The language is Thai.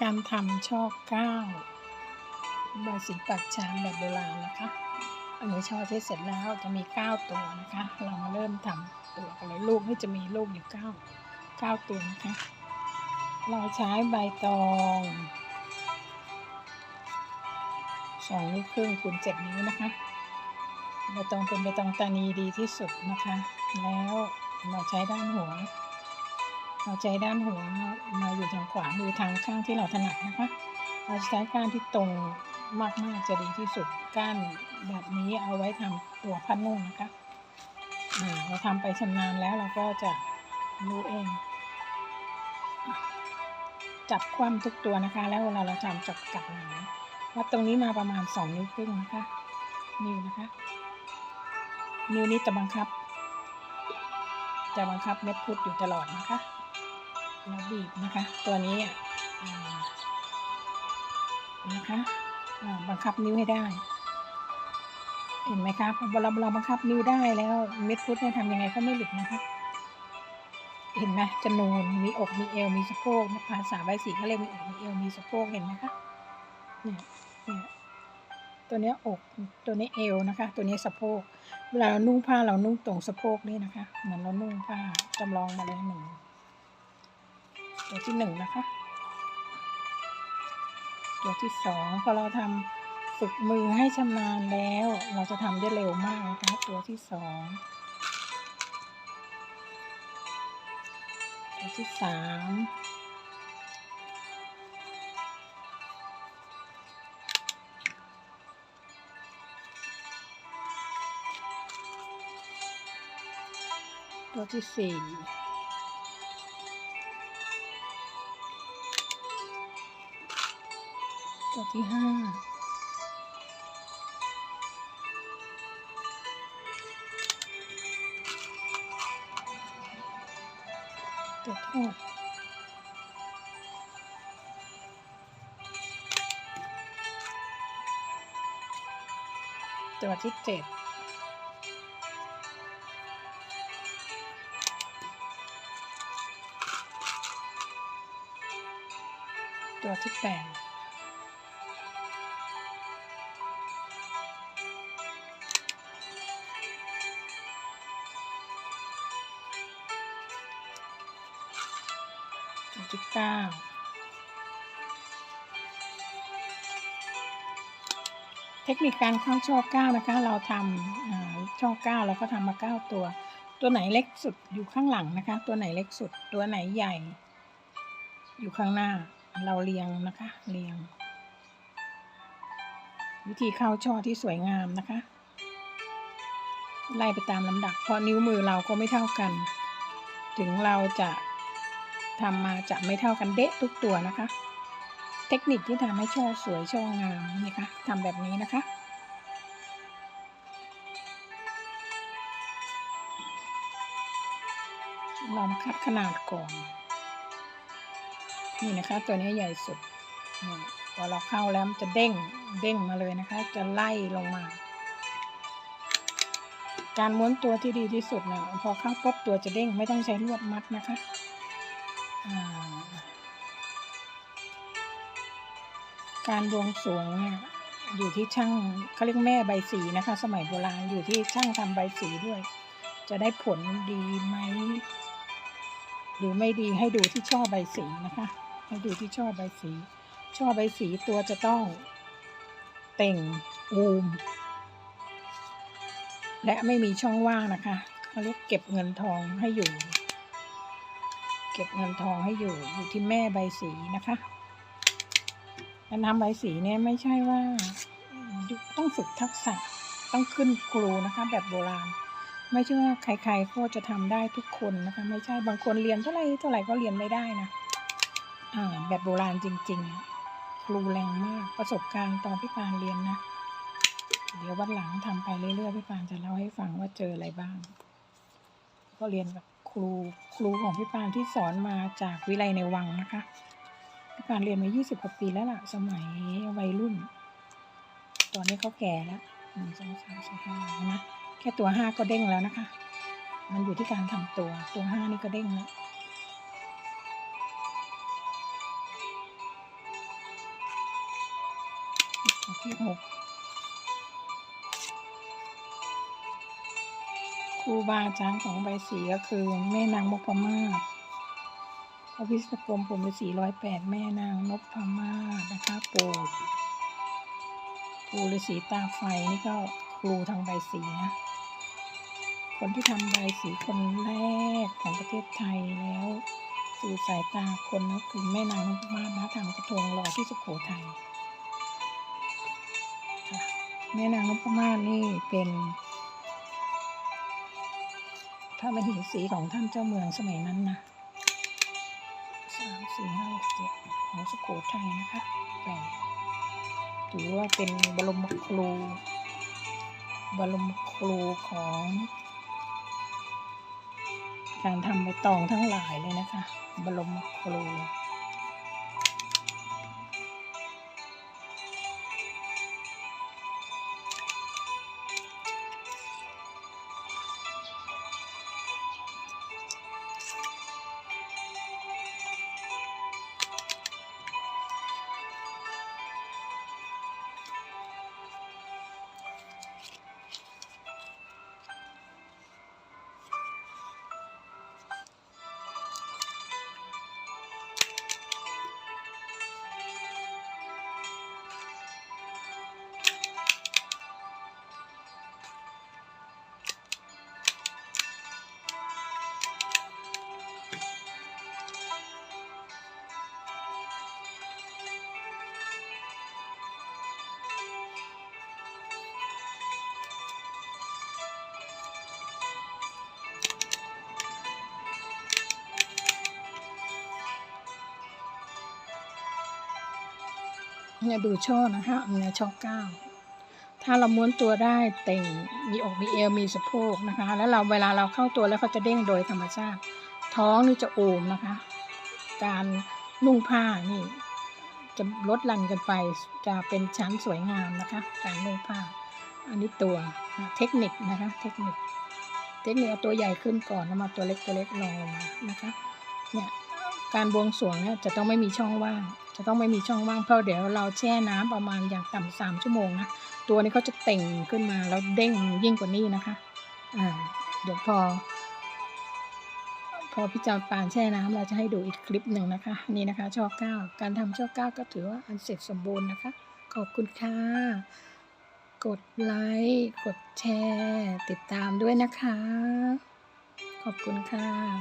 การทำช่อเก้าใบสีปักชามแบบโบราณนะคะอันนี้ช่อที่เสร็จแล้วจะมีเก้าตัวนะคะ เรามาเริ่มทำตัวกันเลยลูกนี่จะมีลูกอยู่เก้าเก้าตัวนะคะ เราใช้ใบตองสองนิ้วครึ่งคูณเจ็ดนิ้วนะคะใบตองเป็นใบตองตานีดีที่สุดนะคะ แล้วเราใช้ด้านหัว เราใช้ด้านหัวมาอยู่ทางขวามือทางข้างที่เราถนัดนะคะเราใช้ก้านที่ตรงมากๆจะดีที่สุดก้านแบบนี้เอาไว้ทำตัวผ้านุ่งนะคะเราทำไปชำนาญแล้วเราก็จะรู้เอง จับคว่ำทุกตัวนะคะ แล้วเวลาเราทำจับกัดหางวัดตรงนี้มาประมาณสองนิ้วครึ่งนะคะนิ้วนะคะ นิ้วนี้จะบังคับ จะบังคับเม็ดพุดอยู่ตลอดนะคะ แล้วบีบนะคะ ตัวนี้นะคะบังคับนิ้วให้ได้ เห็นไหมคะพอเราเราบังคับนิ้วได้แล้วเม็ดพุดเนี่ยทำยังไงก็ไม่หลุดนะคะเห็นไหมจะนูนมีอกมีเอวมีสะโพกภาษาใบสีเขาเรียกมีอกมีเอวมีสะโพกเห็นไหมคะเนี่ยเนี่ยตัวนี้อกตัวนี้เอวนะคะ ตัวนี้สะโพกเวลาเรานุ่งผ้าเรานุ่งตรงสะโพกนี่นะคะ เหมือนเรานุ่งผ้าจำลองมาเลยหนึ่ง ตัวที่หนึ่งนะคะ ตัวที่สองพอเราทำฝึกมือให้ชำนาญแล้ว เราจะทำได้เร็วมากนะคะ ตัวที่สองตัวที่สามตัวที่สี่ ตัวที่ห้าตัวที่หกตัวที่เจ็ดตัวที่แปด ตัวที่เก้าเทคนิคการเข้าช่อเก้านะคะ เราทำช่อเก้าเราก็ทำมาเก้าตัว ตัวไหนเล็กสุดอยู่ข้างหลังนะคะ ตัวไหนเล็กสุด ตัวไหนใหญ่ อยู่ข้างหน้า เราเรียงนะคะ เรียง วิธีเข้าช่อที่สวยงามนะคะ ไล่ไปตามลำดับ เพราะนิ้วมือเราก็ไม่เท่ากัน ถึงเราจะ ทำมาจะไม่เท่ากันเดะทุกตัวนะคะ เทคนิคที่ทำให้ช่อสวยช่องามนี่คะทำแบบนี้นะคะเรามาคัดขนาดก่อน นี่นะคะตัวนี้ใหญ่สุดพอเราเข้าแล้วมันจะเด้งเด้งมาเลยนะคะ จะไล่ลงมา การม้วนตัวที่ดีที่สุดเนี่ยพอเข้าปุ๊บตัวจะเด้งไม่ต้องใช้ลวดมัดนะคะ การบวงสรวงเนี่ยอยู่ที่ช่างเขาเรียกแม่ใบสีนะคะ สมัยโบราณอยู่ที่ช่างทำใบสีด้วย จะได้ผลดีไหมหรือไม่ดีให้ดูที่ช่อใบสีนะคะ ให้ดูที่ช่อใบสี ช่อใบสีตัวจะต้องเต่งอูม และไม่มีช่องว่างนะคะเขาเรียกเก็บเงินทองให้อยู่ เก็บเงินทองให้อยู่อยู่ที่แม่ใบสีนะคะการทำใบสีเนี่ยไม่ใช่ว่าต้องฝึกทักษะต้องขึ้นครูนะคะ แบบโบราณ ไม่ใช่ว่าใครๆก็จะทำได้ทุกคนนะคะ ไม่ใช่บางคนเรียนเท่าไหร่เท่าไหร่ก็เรียนไม่ได้นะอ่าแบบโบราณจริง ๆ ครูแรงมากประสบการณ์ตอนพี่ปานเรียนนะเดี๋ยววันหลังทำไปเรื่อยๆพี่ปานจะเล่าให้ฟังว่าเจออะไรบ้าง ก็เรียนกับ ครู ครูของพี่ปานที่สอนมาจากวิไลในวังนะคะ พี่ปานเรียนมา 20กว่าปีแล้วล่ะ สมัยวัยรุ่น ตอนนี้เขาแก่แล้วหนึ่งสองสามสี่ห้านะ แค่ตัวห้าก็เด้งแล้วนะคะ มันอยู่ที่การทำตัว ตัวห้านี่ก็เด้งแล้วที่หก ครูบาอาจารย์ของใบสีก็คือ แม่นางนพมาศพระพิสกรมผมฤาษีร้อยแปดแม่นางนพมาศนะคะปู่ปู่ฤาษีตาไฟนี่ก็ครูทางใบสีนะคนที่ทำใบสีคนแรกของประเทศไทยแล้วสู่สายตาคนก็คือแม่นางนพมาศนะทำกระทงลอยที่สุโขทัยแม่นางนพมาศนี่เป็น พระมเหสีของท่านเจ้าเมืองสมัยนั้นนะสามสี่ห้าหกเจ็ดของสุโขทัยนะคะแต่ถือว่าเป็นบรมครู บรมครูของ การทำใบตองทั้งหลายเลยนะคะ บรมครู เนี่ยดูช่อนะคะเนี่ยช่อเก้าถ้าเราม้วนตัวได้เต่งมีอกมีเอวมีสะโพกนะคะ แล้วเราเวลาเราเข้าตัวแล้วเขาจะเด้งโดยธรรมชาติ ท้องนี่จะโอมนะคะ การนุ่งผ้านี่จะลดหลันกันไปจะเป็นชั้นสวยงามนะคะ การนุ่งผ้า อันนี้ตัวนะเทคนิคนะคะเทคนิค เทคนิคเอาตัวใหญ่ขึ้นก่อนแล้วมาตัวเล็กตัวเล็กลงลงมานะคะเนี่ยการบวงสรวงเนี่ยจะต้องไม่มีช่องว่าง จะต้องไม่มีช่องว่างเพราะเดี๋ยวเราแช่น้ำประมาณอย่างต่ำสามชั่วโมงนะตัวนี้เขาจะเต่งขึ้นมาแล้วเด้งยิ่งกว่านี้นะคะอ่าเดี๋ยวพอ พอพี่จอมปานแช่น้ำเราจะให้ดูอีกคลิปหนึ่งนะคะ นี่นะคะช่อเก้าการทำช่อเก้าก็ถือว่าอันเสร็จสมบูรณ์นะคะ ขอบคุณค่ะกดไลค์กดแชร์ ติดตามด้วยนะคะ ขอบคุณค่ะ